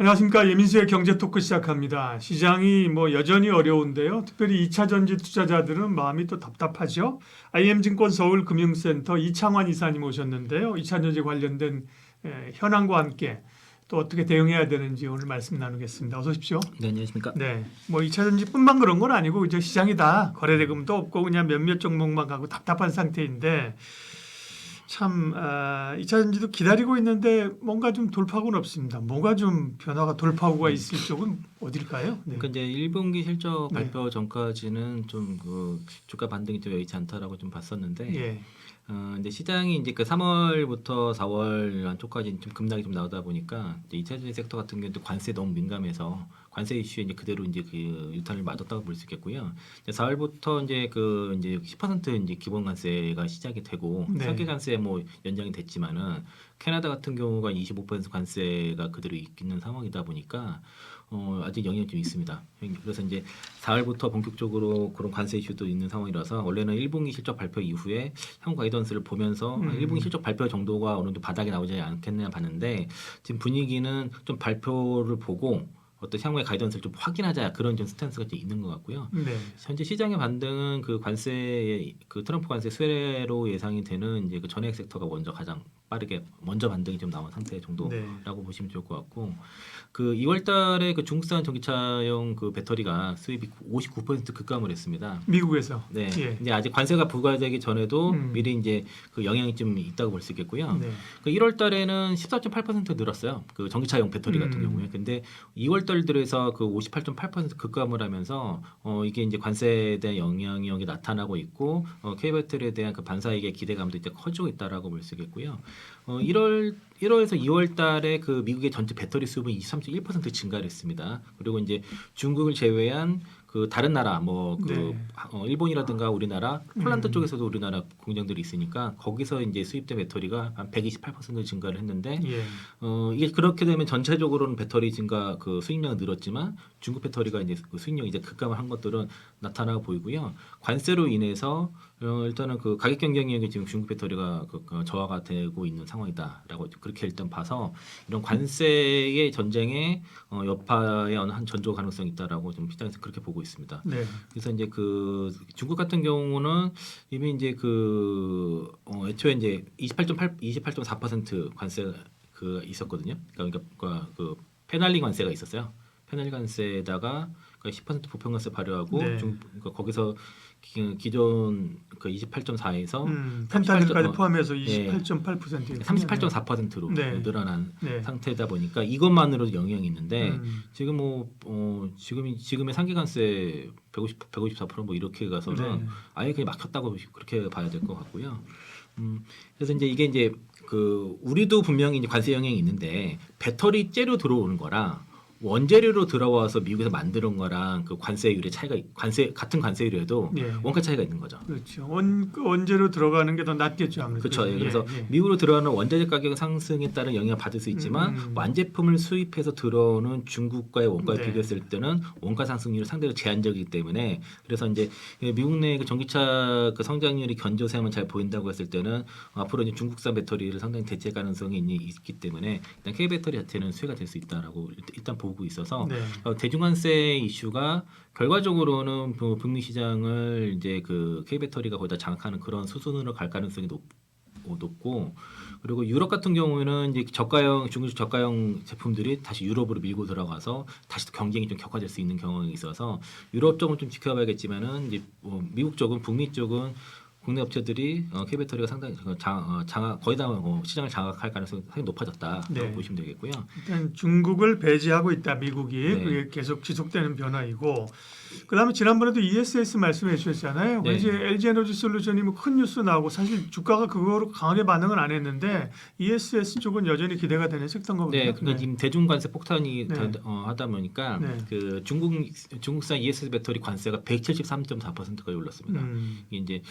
안녕하십니까 예민수의 경제 토크 시작합니다. 시장이 뭐 여전히 어려운데요. 특별히 2차 전지 투자자들은 마음이 또 답답하죠. IM증권 서울금융센터 이창환 이사님 오셨는데요. 2차 전지 관련된 에, 현황과 함께 또 어떻게 대응해야 되는지 오늘 말씀 나누겠습니다. 어서 오십시오. 네, 안녕하십니까. 네, 뭐 2차 전지뿐만 그런 건 아니고 이제 시장이 다 거래대금도 없고 그냥 몇몇 종목만 가고 답답한 상태인데 참 아, 2차 전지도 기다리고 있는데 뭔가 좀 돌파구는 없습니다. 뭐가 좀 변화가 돌파구가 있을 쪽은 어딜까요? 네. 그러니까 이제 1분기 실적 네. 발표 전까지는 좀 그 주가 반등이 좀 여의치 않다라고 좀 봤었는데, 예, 어, 근데 시장이 이제 그 3월부터 4월 한초까지 좀 급락이 좀 나오다 보니까 이제 2차 전지 섹터 같은 경우도 관세 너무 민감해서 관세 이슈에 이제 그대로 이제 그 유탄을 맞았다고 볼 수 있겠고요. 이제 4월부터 이제 그 이제 10% 이제 기본 관세가 시작이 되고 네. 상계 관세 뭐 연장이 됐지만은 캐나다 같은 경우가 25% 관세가 그대로 있는 상황이다 보니까 어, 아직 영향이 좀 있습니다. 그래서 이제 4월부터 본격적으로 그런 관세 이슈도 있는 상황이라서 원래는 1분기 실적 발표 이후에 향후 가이던스를 보면서 음. 1분기 실적 발표 정도가 어느 정도 바닥에 나오지 않겠냐 봤는데 지금 분위기는 좀 발표를 보고 어떤 향후의 가이던스를 좀 확인하자 그런 좀 스탠스가 좀 있는 것 같고요. 네, 현재 시장의 반등은 그 관세 그 트럼프 관세 수혜로 예상이 되는 이제 그 전액 섹터가 먼저 가장 빠르게 먼저 반등이 좀 나온 상태 정도라고 네, 보시면 좋을 것 같고 그 2월달에 그 중국산 전기차용 그 배터리가 수입이 59% 급감을 했습니다. 미국에서 네, 예. 이제 아직 관세가 부과되기 전에도 음. 미리 이제 그 영향이 좀 있다고 볼 수 있겠고요. 네, 그 1월 달에는 14.8% 늘었어요. 그 전기차용 배터리 같은 음. 경우에. 근데 2월 달 들어서 그 58.8% 급감을 하면서 어 이게 이제 관세에 대한 영향이 나타나고 있고 어 K 배터리에 대한 그 반사이익의 기대감도 이제 커지고 있다라고 볼 수 있겠고요. 어 1월 1월에서 2월 달에 그 미국의 전체 배터리 수입은 23.1% 증가를 했습니다. 그리고 이제 중국을 제외한 그 다른 나라 뭐그 네. 어, 일본이라든가 우리나라 폴란드 음. 쪽에서도 우리나라 공장들이 있으니까 거기서 이제 수입된 배터리가 한 128% 증가를 했는데 예, 어 이게 그렇게 되면 전체적으로는 배터리 증가 그 수입량은 늘었지만 중국 배터리가 이제 그 수입량이 이제 급감을 한 것들은 나타나 보이고요. 관세로 인해서 어 일단은 그 가격 경쟁력이 지금 중국 배터리가 그, 그 저하가 되고 있는 상황이다라고 그렇게 일단 봐서 이런 관세의 전쟁에 어 여파의 어느 한 전조 가능성이 있다라고 좀 시장에서 그렇게 보고 있습니다. 네, 그래서 이제 그 중국 같은 경우는 이미 이제 그 어, 애초에 이제 28.8 28.4% 관세 그 있었거든요. 그러니까, 그러니까 그 페널리 관세가 있었어요. 페널리 관세에다가 그10% 보편 관세 발효하고 네. 중 그러니까 거기서 기, 기존 그 28.4에서 음, 펜타닐까지 어, 포함해서 예. 28.8%. 38.4%로 네. 늘어난 네, 상태다 보니까 이것만으로도 영향이 있는데 음, 지금 뭐 어, 지금 지금의 상계관세 150 154%뭐 이렇게 가서는 네. 아예 그냥 막혔다고 그렇게 봐야 될 것 같고요. 음, 그래서 이제 이게 이제 그 우리도 분명히 이제 관세 영향이 있는데 배터리 째로 들어오는 거랑 원재료로 들어와서 미국에서 만드는 거랑 그 관세율의 차이가 관세 같은 관세율에도 예. 원가 차이가 있는 거죠. 그렇죠. 원그 원재료 들어가는 게더 낫겠죠 아무래도. 그렇죠. 예, 그래서 예, 예. 미국으로 들어가는 원자재 가격 상승에 따른 영향을 받을 수 있지만 음, 음. 완제품을 수입해서 들어오는 중국과의 원가를 네. 비교했을 때는 원가 상승률이 상대로 제한적이기 때문에 그래서 이제 미국 내 그 전기차 그 성장률이 견조세만 잘 보인다고 했을 때는 앞으로 이제 중국산 배터리를 상당히 대체 가능성이 있- 있기 때문에 일단 K 배터리 자체는 수혜가 될 수 있다라고 일단- 일단 보고 있어서 네. 어, 대중관세 이슈가 결과적으로는 그 북미 시장을 이제 그 K 배터리가 거의 다 장악하는 그런 수준으로 갈 가능성이 높, 어, 높고 그리고 유럽 같은 경우에는 이제 저가형 중국 저가형 제품들이 다시 유럽으로 밀고 들어가서 다시 또 경쟁이 좀 격화될 수 있는 경향이 있어서 유럽 쪽은 좀 지켜봐야겠지만은 이제 뭐 미국 쪽은 북미 쪽은 국내 업체들이 어, K 배터리가 상당히 장, 어, 장악 거의 다 어, 시장을 장악할 가능성이 상당히 높아졌다라고 네. 보시면 되겠고요. 일단 중국을 배제하고 있다 미국이 네. 그게 계속 지속되는 변화이고 그다음에 지난번에도 ESS 말씀해 주셨잖아요. 네. 이제 LG 에너지 솔루션이 뭐 큰 뉴스 나오고 사실 주가가 그거로 강하게 반응은 안 했는데 ESS 쪽은 여전히 기대가 되는 섹터인 거군요. 네, 그러니까 지금 대중 관세 폭탄이 네. 다- 어, 하다 보니까 네. 그 중국 중국산 ESS 배터리 관세가 173.4%까지 올랐습니다. 음, 이게 이제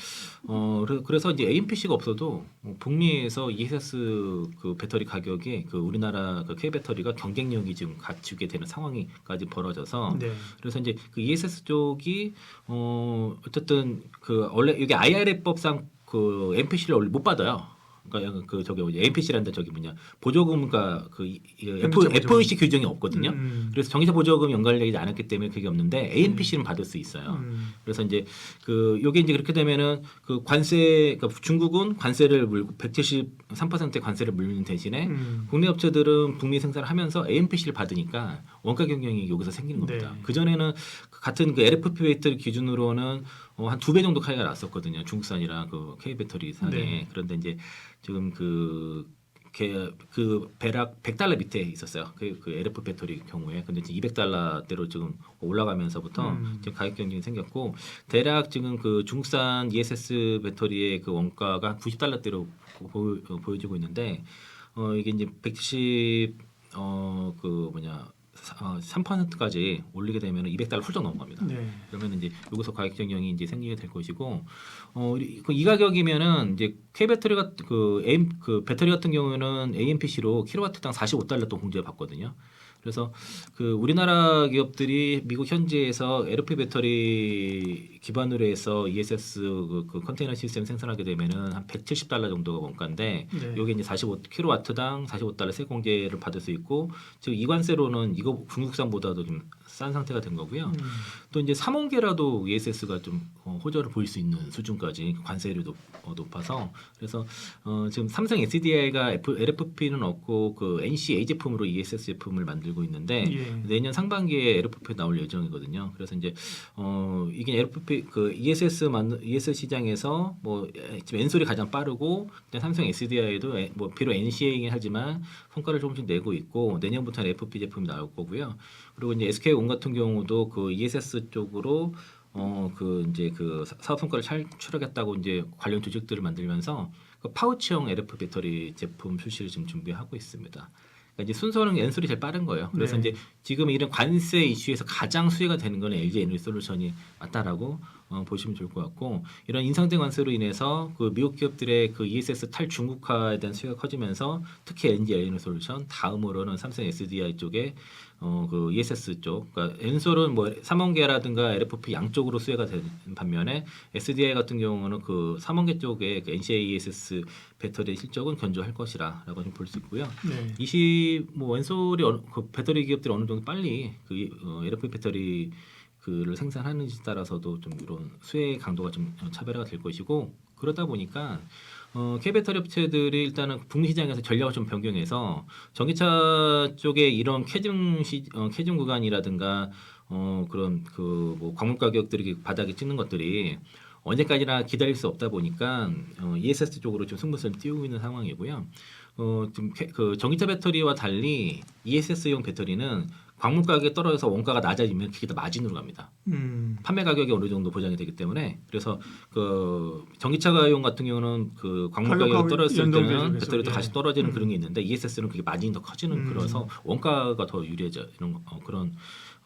어 그래- 그래서 이제 AMPC가 없어도 뭐 북미에서 ESS 그 배터리 가격이 그 우리나라 그 K 배터리가 경쟁력이 지금 갖추게 되는 상황이까지 벌어져서 네. 그래서 이제 그 ESS 쪽이 어 어쨌든 그 원래 이게 IRA법상 그 MPC를 원래 못 받아요. 그러니까 그 저기 뭐지 APC란다 저기 뭐냐 보조금과 그 이- 이 F. FOC 규정이 없거든요. 음. 그래서 전기차 보조금 연관되지 않았기 때문에 그게 없는데 ANPC는 받을 수 있어요. 음. 그래서 이제 그 요게 이제 그렇게 되면은 그 관세 그러니까 중국은 관세를 물고 173%의 관세를 물는 대신에 음. 국내 업체들은 북미 생산을 하면서 ANPC를 받으니까 원가 경쟁이 여기서 생기는 겁니다. 네. 그 전에는 같은 그 LFP 배터리 기준으로는 어, 한두 배 정도 차이가 났었거든요. 중국산이랑 그 K 배터리 상에 네. 그런데 이제 지금 그 그, 그 배락 100달러 밑에 있었어요. 그, 그 LF 배터리 경우에. 근데 지금 200달러대로 지금 올라가면서부터 음. 지금 가격 경쟁이 생겼고 대략 지금 그 중국산 ESS 배터리의 그 원가가 90달러대로 보, 어, 보여지고 있는데 어 이게 이제 170 어 그 뭐냐 어, 3%까지 올리게 되면 200달러 훌쩍 넘어갑니다. 네. 그러면 이제 여기서 가격 경쟁이 이제 생기게 될 것이고 어, 이- 그이 가격이면은 이제 K 배터리 같은 그, AM, 그 배터리 같은 경우에는 AMPC로 킬로와트당 45달러 또 공제 받거든요. 그래서 그 우리나라 기업들이 미국 현지에서 LFP 배터리 기반으로 해서 ESS 그, 그 컨테이너 시스템 생산하게 되면은 한 170달러 정도가 원가인데 네. 요게 이제 45 킬로와트당 45달러 세 공제를 받을 수 있고 지금 이관세로는 이거 중국산보다도 좀 싼 상태가 된 거고요. 음. 또 이제 3원계라도 ESS가 좀 어, 호조를 보일 수 있는 수준까지 관세율이 높, 어, 높아서 그래서 어, 지금 삼성 SDI가 LFP는 없고 그 NCA 제품으로 ESS 제품을 만들고 있는데 예. 내년 상반기에 LFP 나올 예정이거든요. 그래서 이제 어 이게 LFP 그 ESS 만 ESS 시장에서 뭐 에, 지금 엔솔이 가장 빠르고 삼성 SDI도 뭐 비록 NCA이긴 하지만 성과를 조금씩 내고 있고 내년부터는 FP 제품이 나올 거고요. 그리고 이제 SK 온 같은 경우도 그 ESS 쪽으로 어 그 이제 그 사- 사업 성과를 창출하겠다고 이제 관련 조직들을 만들면서 그 파우치형 LF 배터리 제품 출시를 지금 준비하고 있습니다. 그러니까 이제 순서는 엔솔이 제일 빠른 거예요. 그래서 네. 이제 지금 이런 관세 이슈에서 가장 수혜가 되는 건 LG 에너지 솔루션이 맞다라고 어, 보시면 좋을 것 같고 이런 인상된 관세로 인해서 그 미국 기업들의 그 ESS 탈중국화에 대한 수혜가 커지면서 특히 LG 에너지 솔루션 다음으로는 삼성 SDI 쪽에 어 그 ESS 쪽 그러니까 엔솔은 뭐 삼원계라든가 LFP 양쪽으로 수혜가 되는 반면에 SDI 같은 경우는 그 삼원계 쪽에 그 NCA ESS 배터리 실적은 견조할 것이라라고 좀 볼 수 있고요. 네. 이시 뭐 엔솔이 어느, 그 배터리 기업들이 어느 정도 빨리 그 어, LFP 배터리 그를 생산하는지 따라서도 좀 이런 수혜 강도가 좀 차별화가 될 것이고 그러다 보니까 어, K 배터리 업체들이 일단은 북미 시장에서 전략을 좀 변경해서 전기차 쪽에 이런 캐중 시 어, 캐중 구간이라든가 어, 그런 그 뭐 광물 가격들이 바닥에 찍는 것들이 언제까지나 기다릴 수 없다 보니까 어, ESS 쪽으로 좀 승부수를 띄우고 있는 상황이고요. 어, 지금 캐- 그 전기차 배터리와 달리 ESS용 배터리는 광물 가격이 떨어져서 원가가 낮아지면 그게 다 마진으로 갑니다. 음. 판매 가격이 어느 정도 보장이 되기 때문에 그래서 그 전기차용 같은 경우는 그 광물 가격이 떨어졌을 때는. 배터리도 예. 다시 떨어지는 음. 그런 게 있는데 ESS는 그게 마진이 더 커지는 음. 그래서 원가가 더 유리해져 이런 거- 어, 그런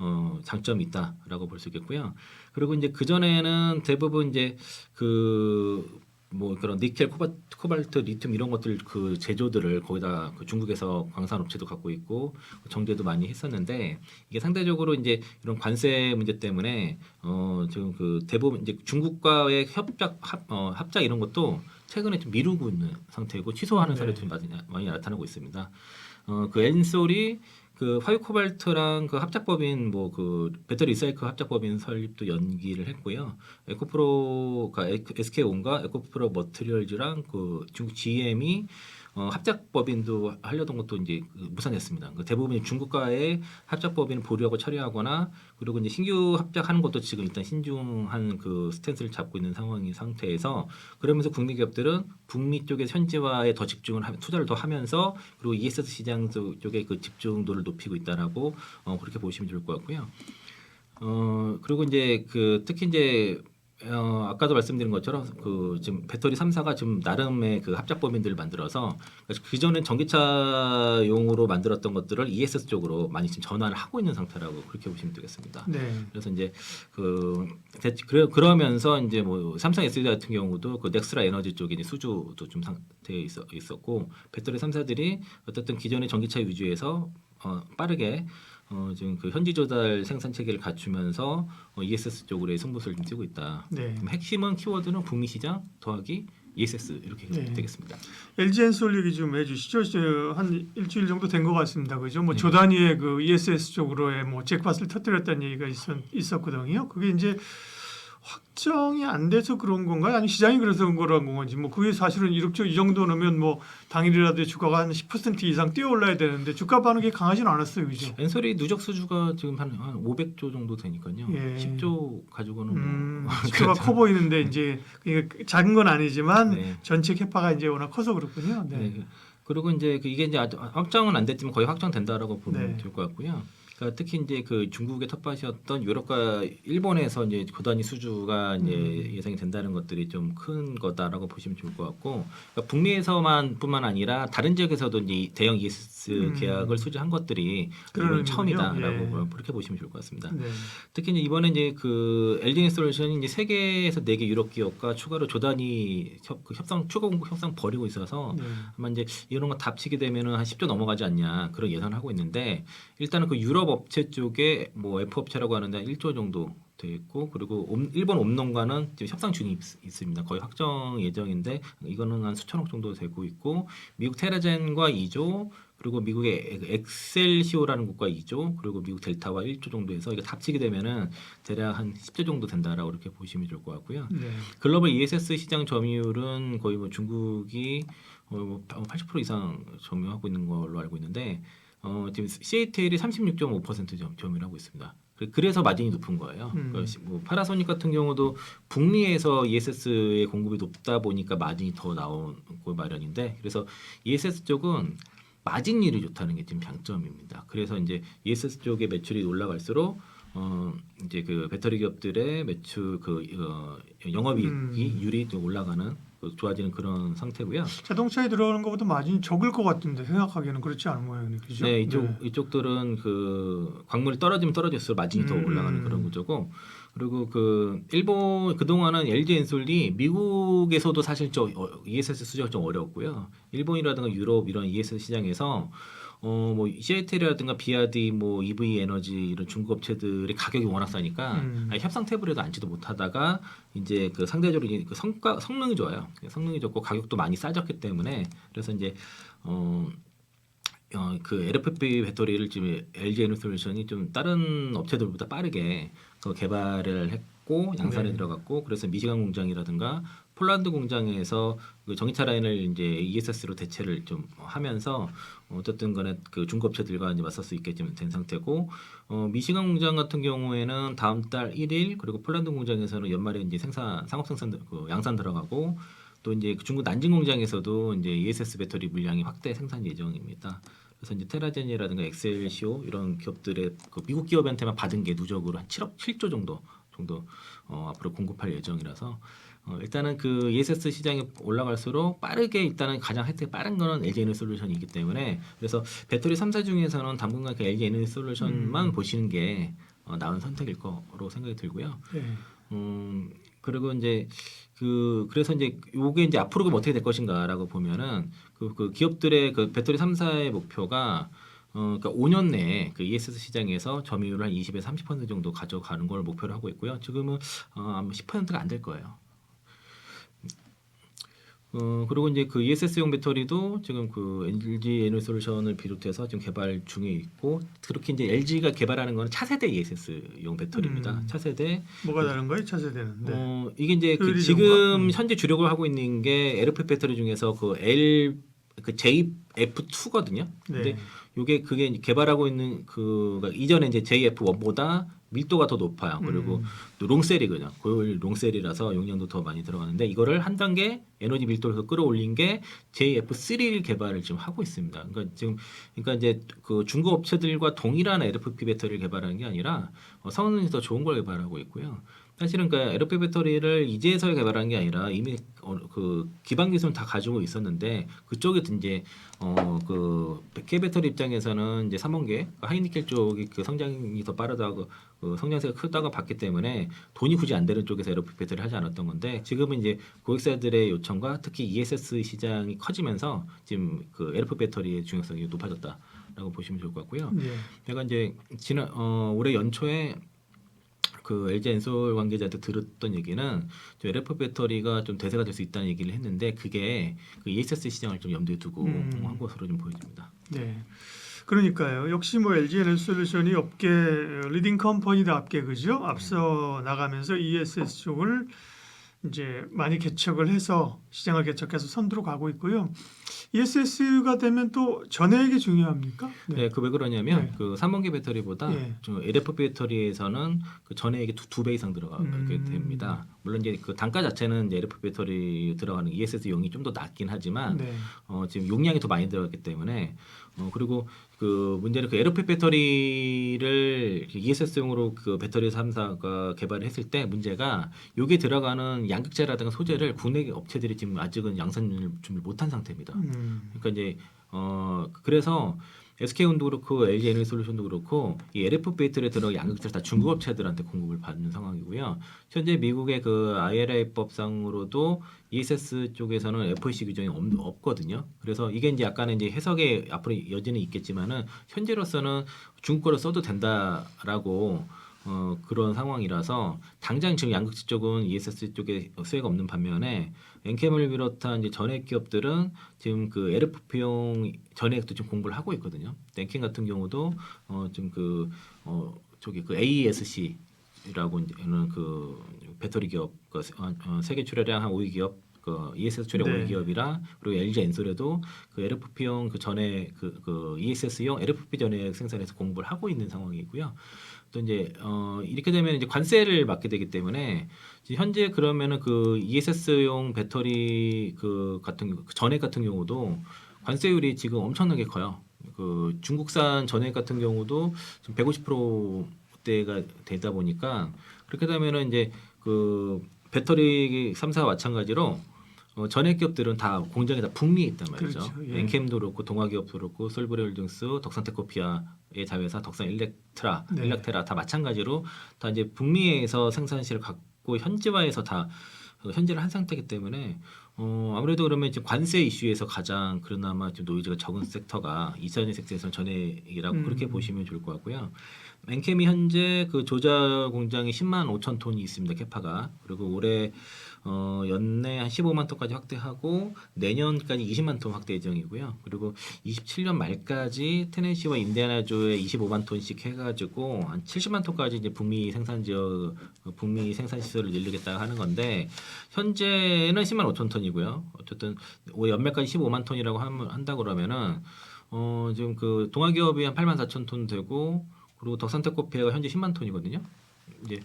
어, 장점이 있다라고 볼 수 있겠고요. 그리고 이제 그 전에는 대부분 이제 그 뭐 그런 니켈, 코바, 코발트, 리튬 이런 것들 그 제조들을 거기다 그 중국에서 광산 업체도 갖고 있고 정제도 많이 했었는데 이게 상대적으로 이제 이런 관세 문제 때문에 어 지금 그 대부분 이제 중국과의 협작 합, 어, 합작 이런 것도 최근에 좀 미루고 있는 상태고 취소하는 네. 사례도 좀 많이, 많이 나타나고 있습니다. 어 그 엔솔이 그 화유 코발트랑 그 합작법인 뭐 그 배터리 리사이클 합작법인 설립도 연기를 했고요. 에코프로가 SK온과 에코프로 머트리얼즈랑 그 중국 GM이 어, 합작법인도 하려던 것도 이제 그 무산했습니다. 그 대부분 중국과의 합작법인을 보류하고 처리하거나 그리고 이제 신규 합작하는 것도 지금 일단 신중한 그 스탠스를 잡고 있는 상황인 상태에서 그러면서 국내 기업들은 북미 쪽의 현지화에 더 집중을 하면 투자를 더 하면서 그리고 ESS 시장 쪽- 쪽에 그 집중도를 높이고 있다라고 어, 그렇게 보시면 좋을 것 같고요. 어 그리고 이제 그 특히 이제 어 아까도 말씀드린 것처럼 그 지금 배터리 3사가 지금 나름의 그 합작 법인들을 만들어서 그 전에 전기차용으로 만들었던 것들을 ESS 쪽으로 많이 지금 전환을 하고 있는 상태라고 그렇게 보시면 되겠습니다. 네. 그래서 이제 그 대- 그래 그러면서 이제 뭐 삼성 SDI 같은 경우도 그 넥스라 에너지 쪽에 수주도 좀 상태에 있었고 배터리 3사들이 어쨌든 기존의 전기차 위주에서 어, 빠르게 어, 지금 그 현지 조달 생산 체계를 갖추면서 어, ESS 쪽으로의 승부수를 좀 띄고 있다. 네. 그럼 핵심은 키워드는 북미 시장 더하기 ESS 이렇게 네. 되겠습니다. LG 엔솔 얘기 좀 해주시죠. 저, 한 일주일 정도 된 것 같습니다. 그죠? 뭐 네. 조단위의 그 ESS 쪽으로의 뭐 잭팟을 터뜨렸다는 얘기가 있었, 있었거든요. 그게 이제 확정이 안 돼서 그런 건가요? 아니 시장이 그래서 그런 건지 뭐 그게 사실은 이렇게 이 정도 넣으면 뭐 당일이라도 주가가 한 10% 이상 뛰어 올라야 되는데 주가 반응이 강하지는 않았어요, 그죠? 엔솔이 누적 수주가 지금 한, 한 500조 정도 되니까요. 예. 10조 가지고는 음, 뭐 주가가 커 보이는데 이제 이게 작은 건 아니지만 네. 전체 캐파가 이제 워낙 커서 그렇군요. 네. 네. 그리고 이제 그 이게 이제 확정은 안 됐지만 거의 확정된다라고 보면 네. 될것 같고요. 그러니까 특히 이제 그 중국의 텃밭이었던 유럽과 일본에서 이제 고단위 수주가 이제 음. 예상이 된다는 것들이 좀 큰 거다라고 보시면 좋을 것 같고 그러니까 북미에서만뿐만 아니라 다른 지역에서도 이제 이 대형 ES 음. 계약을 수주한 것들이 그런 처음이다라고. 예. 그렇게 보시면 좋을 것 같습니다. 네. 특히 이제 이번에 이제 그 LG 인스톨레이션이 이제 세 개에서 네 개 유럽 기업과 추가로 조단위 협, 그 협상 추가 공급 협상 벌이고 있어서 네. 아마 이제 이런 거 답치게 되면은 한 10조 넘어가지 않냐 그런 예상을 하고 있는데 일단은 그 유럽 업체 쪽에 뭐 F 업체라고 하는데 1조 정도 돼 있고 그리고 옴- 일본 옴농과는 지금 협상 중이 있, 있습니다. 거의 확정 예정인데 이거는 한 수천억 정도 되고 있고 미국 테라젠과 2조 그리고 미국의 엑셀시오라는 곳과 2조 그리고 미국 델타와 1조 정도 해서 이거 합치게 되면은 대략 한 10조 정도 된다라고 이렇게 보시면 좋을 것 같고요. 네. 글로벌 ESS 시장 점유율은 거의 뭐 중국이 어, 뭐80% 이상 점유하고 있는 걸로 알고 있는데 어, 지금 CATL이 36.5% 점, 점유하고 있습니다. 그- 그래서 마진이 높은 거예요. 음. 그러니까 시- 뭐 파라소닉 같은 경우도 북미에서 ESS의 공급이 높다 보니까 마진이 더 나오고 마련인데 그래서 ESS 쪽은 마진율이 좋다는 게 지금 장점입니다. 그래서 이제 ESS 쪽의 매출이 올라갈수록 어 이제 그 배터리 기업들의 매출 그 어, 영업이익이 음. 율이 좀 올라가는 그 좋아지는 그런 상태고요. 자동차에 들어가는 것보다 마진이 적을 것 같은데 생각하기에는 그렇지 않은 모양이네, 그죠? 네, 이쪽 네. 이쪽들은 그 광물이 떨어지면 떨어질수록 마진이 더 음. 올라가는 그런 구조고 그리고 그 일본 그 동안은 LG 엔솔이 미국에서도 사실 저 어, ESS 수주가 좀 어려웠고요. 일본이라든가 유럽 이런 ESS 시장에서 어뭐 CATL이라든가 비아디 뭐 EV 에너지 이런 중국 업체들의 가격이 워낙 싸니까 음. 아예 협상 테이블에도 앉지도 못하다가 이제 그 상대적으로 이제 그 성과 성능이 좋아요. 성능이 좋고 가격도 많이 싸졌기 때문에 그래서 이제 어 어, 그 LFP 배터리를 지금 LG 에너솔루션이 좀 다른 업체들보다 빠르게 그 개발을 했고 양산에 네. 들어갔고 그래서 미시간 공장이라든가 폴란드 공장에서 그 전기차 라인을 이제 ESS로 대체를 좀 하면서 어쨌든 간에 그 중국 업체들과 이제 맞설 수 있게 좀된 상태고 어, 미시간 공장 같은 경우에는 다음 달 1일 그리고 폴란드 공장에서는 연말에 이제 생산 상업 생산 그 양산 들어가고 또 이제 그 중국 난징 공장에서도 이제 ESS 배터리 물량이 확대 생산 예정입니다. 그래서 이제 테라젠이라든가 엑셀시오 이런 기업들의 그 미국 기업한테만 받은 게 누적으로 한 7억 7조 정도 정도 어, 앞으로 공급할 예정이라서 어, 일단은 그 ESS 시장이 올라갈수록 빠르게 일단은 가장 혜택 빠른 거는 LG 에너지 솔루션이기 때문에 그래서 배터리 3사 중에서는 당분간 그 LG 에너지 솔루션만 음. 보시는 게 어, 나은 선택일 거로 생각이 들고요. 네. 음 그리고 이제 그 그래서 이제 요게 이제 앞으로 그럼 어떻게 될 것인가라고 보면은 그, 그 기업들의 그 배터리 3사의 목표가 어 그러니까 5년 내에 그 ESS 시장에서 점유율을 한 20에서 30% 정도 가져가는 걸 목표로 하고 있고요. 지금은 어 아마 10%가 안 될 거예요. 어 그리고 이제 그 ESS용 배터리도 지금 그 LG 에너솔루션을 비롯해서 지금 개발 중에 있고 그렇게 이제 LG가 개발하는 거는 차세대 ESS용 배터리입니다. 음. 차세대 뭐가 다른 거예요? 차세대는. 네. 어 이게 이제 그 지금? 음. 현재 주력을 하고 있는 게 LFP 배터리 중에서 그 L 그 JF2거든요. 근데 네. 요게 그게 개발하고 있는 그 그러니까 이전에 이제 JF1보다 밀도가 더 높아요. 그리고 음. 또 롱셀이거든요. 고효율 롱셀이라서 용량도 더 많이 들어가는데 이거를 한 단계 에너지 밀도를 더 끌어올린 게 JF3 개발을 지금 하고 있습니다. 그러니까 지금 그러니까 이제 그 중국 업체들과 동일한 LFP 배터리를 개발하는 게 아니라 어, 성능이 더 좋은 걸 개발하고 있고요. 사실은 그 LFP 배터리를 이제서 개발한 게 아니라 이미 어, 그 기반 기술은 다 가지고 있었는데 그쪽에 이제 어그 K 배터리 입장에서는 이제 삼원계 하이니켈 쪽이 그 성장이 더 빠르다고 그 성장세가 크다고 봤기 때문에 돈이 굳이 안 되는 쪽에서 LFP 배터리를 하지 않았던 건데 지금은 이제 고객사들의 요청과 특히 ESS 시장이 커지면서 지금 그 LFP 배터리의 중요성이 높아졌다라고 보시면 좋을 것 같고요. 네. 제가 이제 지난 어, 올해 연초에 그 LG 엔솔 관계자한테 들었던 얘기는 좀 LF 배터리가 좀 대세가 될 수 있다는 얘기를 했는데 그게 그 ESS 시장을 좀 염두에 두고 음. 한 것으로 좀 보여집니다. 네. 그러니까요. 역시 뭐 LG 에너솔루션이 업계 리딩 컴퍼니답게 그죠? 앞서 나가면서 ESS 쪽을 이제 많이 개척을 해서 시장을 개척해서 선두로 가고 있고요. ESS가 되면 또 전해액이 중요합니까? 네, 그왜 그러냐면 네. 그 3번기 배터리보다 예. 좀 LF 배터리에서는 그 전액이 두 배 이상 들어가게 음. 됩니다. 물론 이제 그 단가 자체는 이제 LF 배터리 들어가는 ESS 용이 좀 더 낮긴 하지만 네. 어, 지금 용량이 더 많이 들어갔기 때문에 어, 그리고 그 문제는 그 LFP 배터리를 ESS용으로 그 배터리 3사가 개발을 했을 때 문제가 여기에 들어가는 양극재라든가 소재를 국내 업체들이 지금 아직은 양산을 준비 못한 상태입니다. 음. 그러니까 이제 어 그래서 SK온도 그렇고 LG 에너지 솔루션도 그렇고 이 LF 배터리에 들어간 양극재를 다 중국 업체들한테 공급을 받는 상황이고요. 현재 미국의 그 IRA법상으로도 ESS 쪽에서는 FEC 규정이 없, 없거든요. 그래서 이게 이제 약간은 이제 해석의 앞으로 여지는 있겠지만은 현재로서는 중국 거를 써도 된다라고 어, 그런 상황이라서 당장 지금 양극재 쪽은 ESS 쪽에 수혜가 없는 반면에 엔캠을 비롯한 이제 전액 기업들은 지금 그 LFP용 전액도 지금 공부를 하고 있거든요. 엔캠 같은 경우도 어, 지금 그 어, 저기 그 AESC라고 이제는 그 배터리 기업 그 어, 어, 세계 출하량 한 5위 기업 그 ESS 출력 네. 5위 기업이라 그리고 LG 엔솔에도 그 LFP용 그 전에 그, 그 ESS용 LFP 전액 생산해서 공부를 하고 있는 상황이고요. 또 이제 어 이렇게 되면 이제 관세를 받게 되기 때문에 이제 현재 그러면은 그 ESS용 배터리 그 같은 그 전액 같은 경우도 관세율이 지금 엄청나게 커요. 그 중국산 전액 같은 경우도 지금 150%대가 되다 보니까 그렇게 되면은 이제 그 배터리 3사와 마찬가지로 어, 전액 기업들은 다 공장이 다 북미에 있단 말이죠. 그렇죠. 예. 엔캠도 그렇고 동아기업도 그렇고 솔브레홀딩스, 덕산테코피아의 자회사 덕산 일렉트라, 네. 일렉테라 다 마찬가지로 다 이제 북미에서 생산실을 갖고 현지화해서 다 어, 현재를 한 상태이기 때문에 어, 아무래도 그러면 이제 관세 이슈에서 가장 그나마 좀 노이즈가 적은 섹터가 이차전지 섹터에서는 전액이라고 음. 그렇게 보시면 좋을 것 같고요. 엔캠이 현재 그 조자 공장이 10만 5천 톤이 있습니다. 캐파가 그리고 올해 어, 연내 한 15만 톤까지 확대하고 내년까지 20만 톤 확대 예정이고요. 그리고 27년 말까지 테네시와 인디애나주에 25만 톤씩 해가지고 한 70만 톤까지 이제 북미 생산 지역, 어, 북미 생산 시설을 늘리겠다 하는 건데 현재는 10만 5천 톤이고요. 어쨌든 올해 연말까지 15만 톤이라고 한다 그러면은 어, 지금 그 동아기업이 한 8만 4천 톤 되고 그리고 덕산테코피아가 현재 10만 톤이거든요. 이제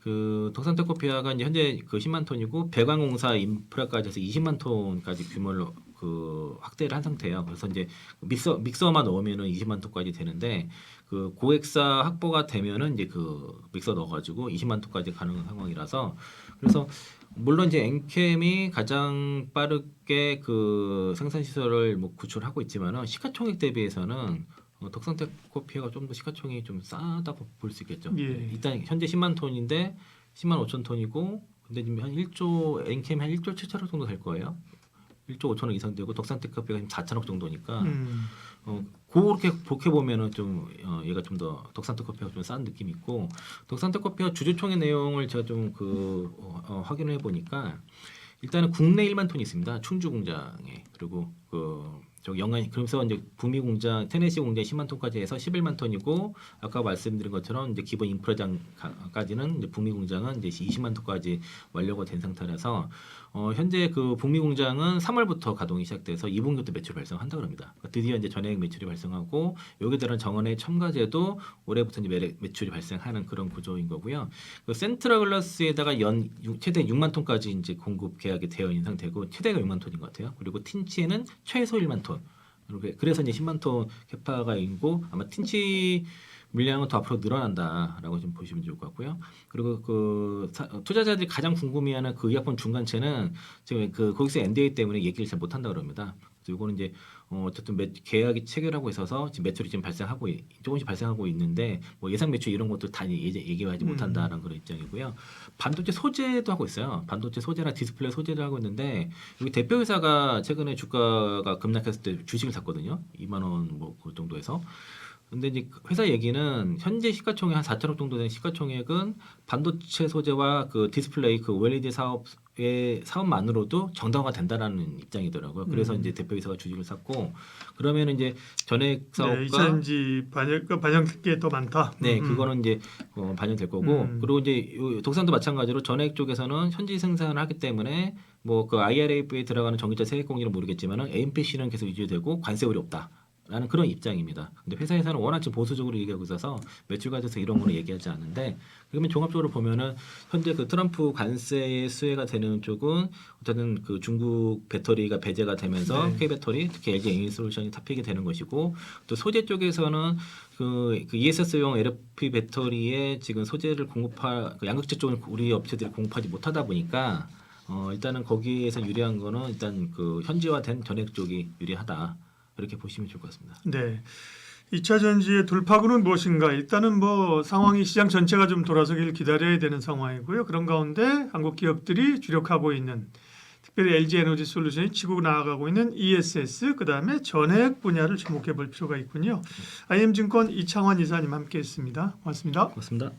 그 덕산테코피아가 이제 현재 그 10만 톤이고 배관공사 인프라까지 해서 20만 톤까지 규모를 그 확대를 한 상태예요. 그래서 이제 믹서 믹서만 넣으면은 20만 톤까지 되는데 그 고액사 확보가 되면은 이제 그 믹서 넣어가지고 20만 톤까지 가는 상황이라서 그래서 물론 이제 엔캠이 가장 빠르게 그 생산 시설을 뭐 구축하고 있지만은 시가총액 대비해서는 어, 덕산테코피아가 좀 더 시가총액이 좀 싸다고 볼 수 있겠죠. 예. 일단 현재 10만 톤인데 10만 5천 톤이고 근데 지금 한 1조 엔캠 한 1조 7천억 정도 될 거예요. 1조 5천억 이상 되고 덕산테코피아가 지금 4천억 정도니까 음. 어, 그렇게 그렇게 보면은 좀 어, 얘가 좀 더 덕산테 커피가 좀 싼 느낌이 있고 덕산테 커피가 주주총회 내용을 제가 좀그 어, 어, 확인을 해보니까 일단은 국내 1만 톤이 있습니다 충주 공장에 그리고 그 저기 영안 그래서 이제 북미 공장 테네시 공장 10만 톤까지 해서 11만 톤이고 아까 말씀드린 것처럼 이제 기본 인프라장까지는 이제 북미 공장은 이제 20만 톤까지 완료가 된 상태라서 어, 현재 그 북미 공장은 3월부터 가동이 시작돼서 2분기부터 매출 발생한다 그럽니다. 그러니까 드디어 이제 전액 매출이 발생하고 따른 정원의 첨가제도 올해부터 이제 매, 매출이 발생하는 그런 구조인 거고요. 그 센트라 글라스에다가 연 육- 최대 6만 톤까지 이제 공급 계약이 되어 있는 상태고 최대가 6만 톤인 것 같아요. 그리고 틴치에는 최소 1만 톤. 그리고 그래서 이제 10만 톤 캐파가 있고 아마 틴치 물량은 더 앞으로 늘어난다라고 좀 보시면 좋을 것 같고요. 그리고 그 사- 투자자들이 가장 궁금해하는 그 의약품 중간체는 지금 그 거기서 NDA 때문에 얘기를 잘 못한다 그럽니다. 그래서 이거는 이제 어, 어쨌든 매, 계약이 체결하고 있어서 지금 매출이 지금 발생하고 있- 조금씩 발생하고 있는데 뭐 예상 매출 이런 것도 다 얘기, 얘기하지 음. 못한다라는 그런 입장이고요. 반도체 소재도 하고 있어요. 반도체 소재나 디스플레이 소재도 하고 있는데 여기 대표 회사가 최근에 주가가 급락했을 때 주식을 샀거든요. 2만 원뭐그 정도에서 근데 이제 그 회사 얘기는 현재 시가총액 한 4천억 정도 되는 시가총액은 반도체 소재와 그 디스플레이 그 OLED 사업의 사업만으로도 정당화가 된다라는 입장이더라고요. 그래서 음. 이제 대표이사가 주식을 샀고 그러면 이제 전액 네, 사업과 이차전지 반영 그 반영될 게더 많다. 네, 음. 그거는 이제 어, 반영될 거고 음. 그리고 이제 요 독산도 마찬가지로 전액 쪽에서는 현지 생산을 하기 때문에 뭐 그 IRA에 들어가는 전기차 세액 공제는 모르겠지만은 AMPC는 계속 유지되고 관세율이 없다. 라는 그런 입장입니다. 근데 회사에서는 워낙 좀 보수적으로 얘기하고 있어서 매출 과정에서 이런 거는 얘기하지 않는데 그러면 종합적으로 보면은 현재 그 트럼프 관세 수혜가 되는 쪽은 어쨌든 그 중국 배터리가 배제가 되면서 네. K 배터리 특히 LG 에너솔루션이 탑픽이 되는 것이고 또 소재 쪽에서는 그, 그 ESS용 LFP 배터리에 지금 소재를 공급할 그 양극재 쪽은 우리 업체들이 공급하지 못하다 보니까 어 일단은 거기에서 유리한 거는 일단 그 현지화된 전액 쪽이 유리하다 이렇게 보시면 좋을 것 같습니다. 네. 2차 전지의 돌파구는 무엇인가? 일단은 뭐 상황이 시장 전체가 좀 돌아서기를 기다려야 되는 상황이고요. 그런 가운데 한국 기업들이 주력하고 있는 특별히 LG 에너지 솔루션이 치고 나아가고 있는 ESS 그다음에 전액 분야를 주목해 볼 필요가 있군요. IM증권 이창환 이사님 함께했습니다. 고맙습니다. 고맙습니다.